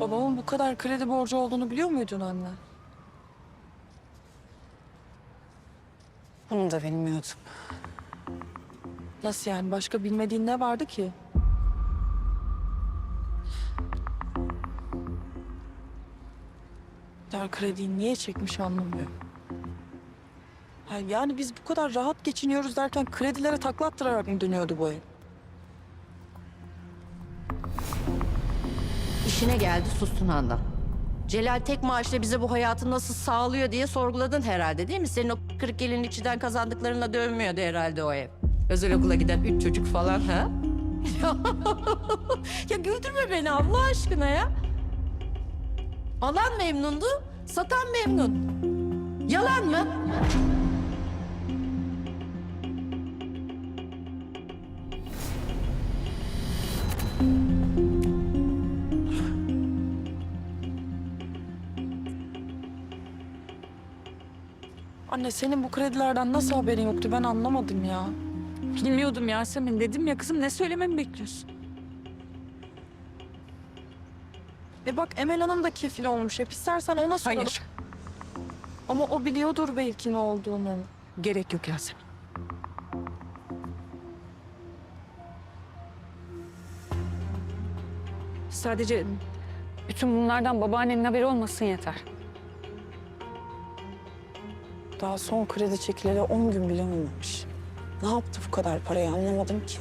Babamın bu kadar kredi borcu olduğunu biliyor muydun anne? Bunu da bilmiyordum. Nasıl yani? Başka bilmediğin ne vardı ki? Der krediyi niye çekmiş anlamıyorum. Yani biz bu kadar rahat geçiniyoruz derken kredilere taklattırarak mı dönüyordu bu ev? İşine geldi sustun Handan. Celal tek maaşla bize bu hayatı nasıl sağlıyor diye sorguladın herhalde değil mi? Senin o kırık gelin içinden kazandıklarına dönmüyordu herhalde o ev. Özel okula giden üç çocuk falan ha? ya güldürme beni Allah aşkına ya. Alan memnundu, satan memnun. Yalan mı? Anne senin bu kredilerden nasıl haberin yoktu ben anlamadım ya. Bilmiyordum Yasemin. Dedim ya kızım ne söylememi bekliyorsun? E bak Emel Hanım da kefil olmuş. Hep istersen ona soralım. Hayır. Ama o biliyordur belki ne olduğunu. Gerek yok Yasemin. Sadece bütün bunlardan babaannenin haberi olmasın yeter. Daha son kredi çekileli 10 gün bile olmamış. Ne yaptı bu kadar parayı anlamadım ki.